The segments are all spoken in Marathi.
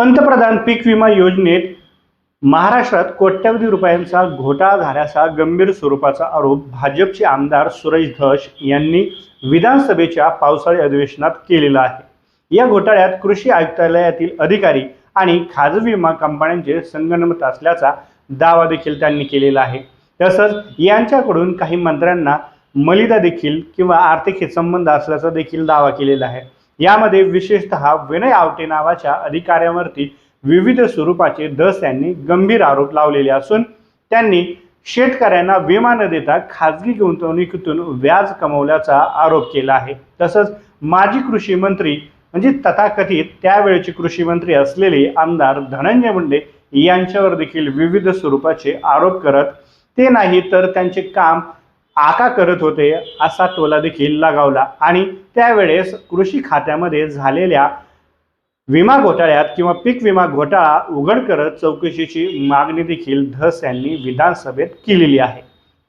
पंतप्रधान पीक विमा योजनेत महाराष्ट्रात कोट्यवधी रुपयांचा घोटाळा झाल्याचा गंभीर स्वरूपाचा आरोप भाजपचे आमदार सुरेश धस यांनी विधानसभेच्या पावसाळी अधिवेशनात केलेला आहे. या घोटाळ्यात कृषी आयुक्तालयातील अधिकारी आणि खाजगी विमा कंपन्यांचे संगणमत असल्याचा दावा देखील त्यांनी केलेला आहे. तसंच यांच्याकडून काही मंत्र्यांना मलिदा देखील किंवा आर्थिक हितसंबंध असल्याचा देखील दावा केलेला आहे. यामध्ये विशेषतः विनय आवटे नावाच्या अधिकाऱ्यावरती विविध स्वरूपाचे दस यांनी गंभीर आरोप लावलेले असून त्यांनी शेतकऱ्यांना विमा न देता खाजगी गुंतवणुकीतून व्याज कमवल्याचा आरोप केला आहे. तसंच माजी कृषी मंत्री म्हणजे तथाकथित त्यावेळेचे कृषी मंत्री असलेले आमदार धनंजय मुंडे यांच्यावर देखील विविध स्वरूपाचे आरोप करत ते नाही तर त्यांचे काम आका करत होते असा टोला देखील लगावला. आणि त्यावेळेस कृषी खात्यामध्ये झालेल्या विमा घोटाळ्यात किंवा पीक विमा घोटाळा उघड करत चौकशीची मागणी देखील धस यांनी विधानसभेत केलेली आहे.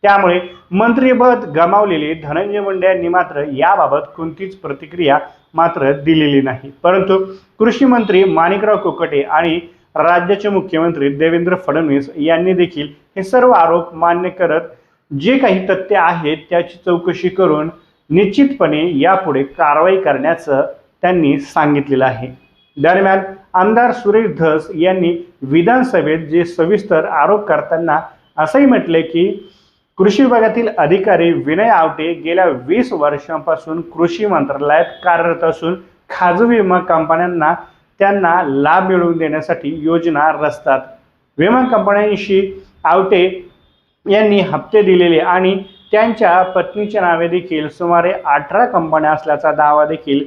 त्यामुळे मंत्रीपद गमावलेले धनंजय मुंडे यांनी मात्र याबाबत कोणतीच प्रतिक्रिया मात्र दिलेली नाही. परंतु कृषी मंत्री माणिकराव कोकटे आणि राज्याचे मुख्यमंत्री देवेंद्र फडणवीस यांनी देखील हे सर्व आरोप मान्य करत जे काही तथ्य आहेत त्याची चौकशी करून निश्चितपणे यापुढे कारवाई करण्याचं त्यांनी सांगितलेलं आहे. दरम्यान आमदार सुरेश धस यांनी विधानसभेत जे सविस्तर आरोप करताना असंही म्हटले की कृषी विभागातील अधिकारी विनय आवटे गेल्या वीस वर्षांपासून कृषी मंत्रालयात कार्यरत असून खाजगी विमा कंपन्यांना त्यांना लाभ मिळवून देण्यासाठी योजना रचतात. विमा कंपन्यांशी आवटे यांनी हप्ते दिलेले आणि त्यांच्या पत्नीच्या नावे देखील सुमारे अठरा कंपन्या असल्याचा दावा देखील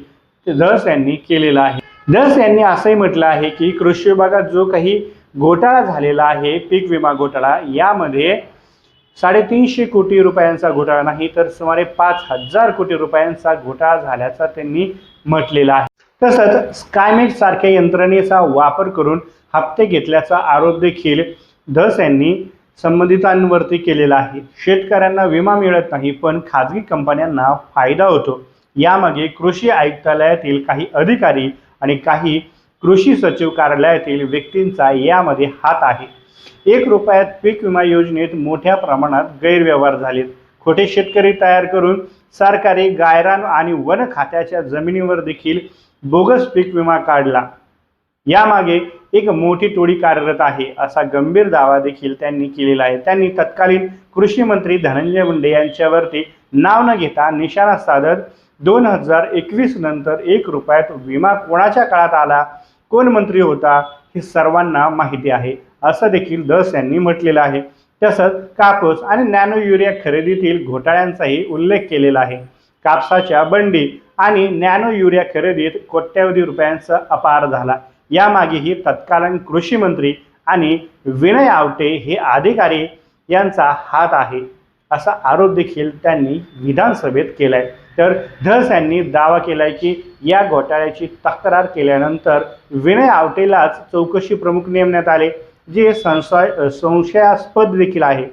धस यांनी केलेला आहे. धस यांनी असंही म्हटलं आहे की कृषी विभागात जो काही घोटाळा झालेला आहे पीक विमा घोटाळा यामध्ये साडेतीनशे कोटी रुपयांचा घोटाळा नाही तर सुमारे पाच हजार कोटी रुपयांचा घोटाळा झाल्याचा त्यांनी म्हटलेला आहे. तसंच स्कायमेट सारख्या यंत्रणेचा वापर करून हप्ते घेतल्याचा आरोप देखील धस यांनी संबंधितांवरती केलेला आहे. शेतकऱ्यांना विमा मिळत नाही पण खाजगी कंपन्यांना फायदा होतो. यामागे कृषी आयुक्तालयातील काही अधिकारी आणि काही कृषी सचिव कार्यालयातील व्यक्तींचा यामध्ये हात आहे. एक रुपयात पीक विमा योजनेत मोठ्या प्रमाणात गैरव्यवहार झालेत. खोटे शेतकरी तयार करून सरकारी गायरान आणि वन खात्याच्या जमिनीवर देखील बोगस पीक विमा काढला. यामागे एक मोठी टोळी कार्यरत आहे. असा गंभीर दावा देखील त्यांनी केलेला आहे. त्यांनी तत्कालीन कृषी मंत्री धनंजय मुंडे यांच्यावरती नाव न घेता निशाणा साधत दोन हजार एकवीस नंतर एक रुपयात विमा कोणाच्या काळात आला? कोण मंत्री होता? हे सर्वांना माहिती आहे. असं देखील दस यांनी म्हटलेलं आहे. तसंच कापूस आणि नॅनो युरिया खरेदीतील घोटाळ्यांचाही उल्लेख केलेला आहे. कापसाच्या बंडी आणि नॅनो युरिया खरेदीत कोट्यवधी रुपयांचा अपार झाला. यामागेही तत्कालीन कृषी मंत्री आणि विनय आवटे हे अधिकारी यांचा हात आहे असा आरोप देखील त्यांनी विधानसभेत केलाय. तर धस यांनी दावा केलाय की या घोटाळ्याची तक्रार केल्यानंतर विनय आवटेलाच चौकशी प्रमुख नेमण्यात आले जे संशय संशयास्पद देखील आहे.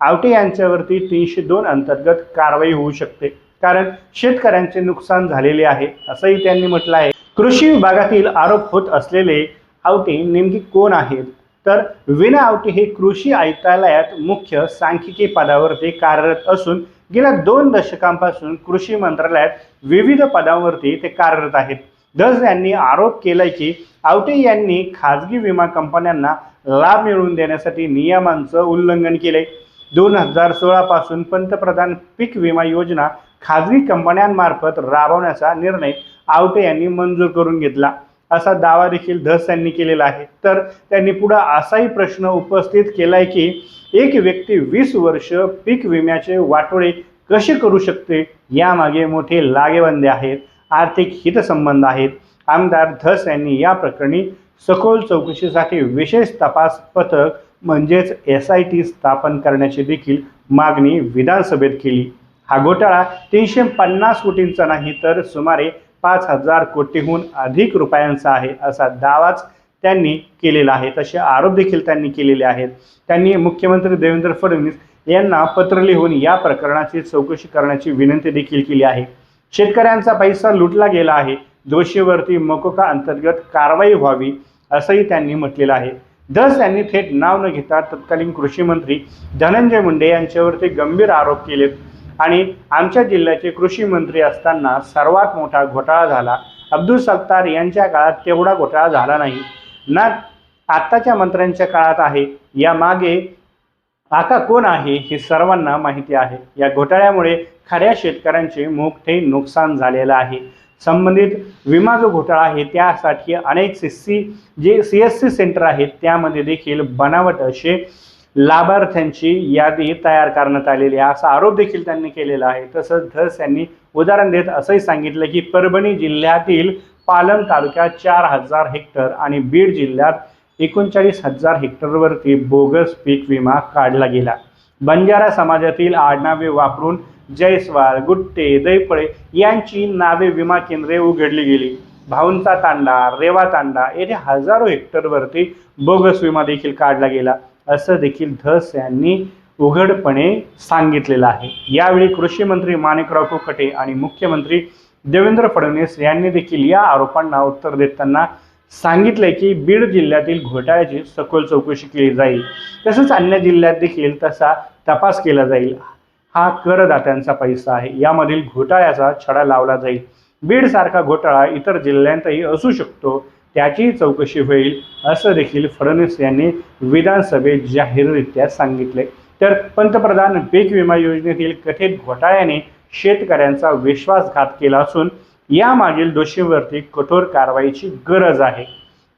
आवटे यांच्यावरती तीनशे दोन अंतर्गत कारवाई होऊ शकते कारण शेतकऱ्यांचे नुकसान झालेले आहे असंही त्यांनी म्हटलं आहे. कृषी विभागातील आरोप होत असलेले आवटे नेमके कोण आहेत? तर विना आवटे हे कृषी आयुक्तालयात मुख्य सांख्यिकी पदावरती कार्यरत असून गेल्या दोन दशकांपासून कृषी मंत्रालयात विविध पदांवरती ते कार्यरत आहेत. दस यांनी आरोप केलाय की आवटे यांनी खाजगी विमा कंपन्यांना लाभ मिळवून देण्यासाठी नियमांचं उल्लंघन केले दोन हजार सोळापासून पंतप्रधान पीक विमा योजना खाजगी कंपन्यांमार्फत राबवण्याचा निर्णय आवटे यांनी मंजूर करून घेतला. असा दावा देखील धस यांनी केलेला आहे. तर त्यांनी पुढं असाही प्रश्न उपस्थित केलाय की एक व्यक्ती वीस वर्ष पीक विम्याचे वाटोळे कसे करू शकते? यामागे मोठे लागेबंदे आहेत आर्थिक हितसंबंध आहेत. आमदार धस यांनी या प्रकरणी सखोल चौकशीसाठी विशेष तपास पथक म्हणजेच एस आय टी स्थापन करण्याची देखील मागणी विधानसभेत केली. हा घोटाळा तीनशे पन्नास कोटींचा नाही तर सुमारे पाच हजार कोटीहून अधिक रुपयांचा आहे असा दावाच त्यांनी केलेला आहे. तसे आरोप देखील त्यांनी केलेले आहेत. त्यांनी मुख्यमंत्री देवेंद्र फडणवीस यांना पत्र लिहून या प्रकरणाची चौकशी करण्याची विनंती देखील केली आहे. शेतकऱ्यांचा पैसा लुटला गेला आहे. दोषीवरती मकोका अंतर्गत कारवाई व्हावी असंही त्यांनी म्हटलेलं आहे. दस यांनी थेट नाव न घेता तत्कालीन कृषी मंत्री धनंजय मुंडे यांच्यावरती गंभीर आरोप केलेत. आणि आमच्या जिल्ह्याचे कृषी मंत्री असताना सर्वात मोठा घोटाळा झाला. अब्दुल सत्तार यांच्या काळात तेवढा घोटाळा झाला नाही. ना आत्ताच्या मंत्र्यांच्या काळात आहे. या मागे आता कोण आहे हे सर्वांना माहिती आहे. या घोटाळ्यामुळे खऱ्या शेतकऱ्यांचे मोठे नुकसान झालेलं आहे. संबंधित विमा जो घोटाळा आहे. त्यासाठी अनेक C C J C S C centre आहेत. त्यामध्ये देखील बनावट असे लाभार्थ्यांची यादी तयार करण्यात आलेली आहे. असा आरोप देखील त्यांनी केलेला आहे. तसंच धस यांनी उदाहरण देत असंही सांगितलं की परभणी जिल्ह्यातील पालम तालुक्यात चार हजार हेक्टर आणि बीड जिल्ह्यात एकोणचाळीस हजार हेक्टरवरती बोगस पीक विमा काढला गेला. बंजारा समाजातील आडनावे वापरून जयस्वाल गुट्टे दैफळे यांची नावे विमा केंद्रे उघडली गेली. भाऊंचा तांडा रेवा तांडा येथे हजारो हेक्टरवरती बोगस विमा देखील काढला गेला. असं देखील धस यांनी उघडपणे सांगितलेलं आहे. यावेळी कृषी मंत्री माणिकराव कोकटे आणि मुख्यमंत्री देवेंद्र फडणवीस यांनी देखील या आरोपांना उत्तर देताना सांगितलंय की बीड जिल्ह्यातील घोटाळ्याची सखोल चौकशी केली जाईल. तसंच अन्य जिल्ह्यात देखील तसा तपास केला जाईल. हा करदात्यांचा पैसा आहे. यामधील घोटाळ्याचा छडा लावला जाईल. बीड सारखा घोटाळा इतर जिल्ह्यांतही असू शकतो. त्याचीही चौकशी होईल असं देखील फडणवीस यांनी विधानसभेत जाहीररित्या सांगितले. तर पंतप्रधान पीक विमा योजनेतील कथित घोटाळ्याने शेतकऱ्यांचा विश्वासघात केला असून यामागील दोषींवरती कठोर कारवाईची गरज आहे.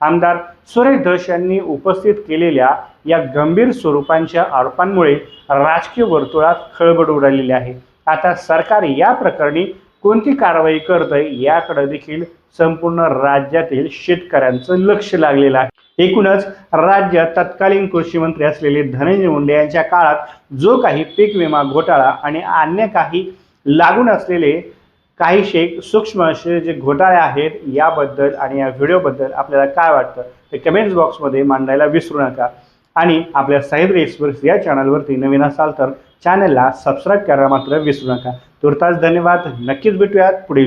आमदार सुरेश धस यांनी उपस्थित केलेल्या या गंभीर स्वरूपांच्या आरोपांमुळे राजकीय वर्तुळात खळबळ उडालेली आहे. आता सरकार या प्रकरणी कोणती कारवाई करतंय याकडे देखील संपूर्ण राज्यातील शेतकऱ्यांचं लक्ष लागलेलं आहे. एकूणच राज्यात तत्कालीन कृषी मंत्री असलेले धनंजय मुंडे यांच्या काळात जो काही पीक विमा घोटाळा आणि अन्य काही लागून असलेले काहीशे सूक्ष्म असे जे घोटाळे आहेत याबद्दल आणि या व्हिडिओबद्दल आपल्याला काय वाटतं ते कमेंट्स बॉक्समध्ये मांडायला विसरू नका. आणि आपल्या साहेब एक्सप्रेस या चॅनलवरती नवीन असाल तर चॅनलला सबस्क्राईब करायला मात्र विसरू नका. तुर्तास धन्यवाद. नक्कीच भेटूयात पुढील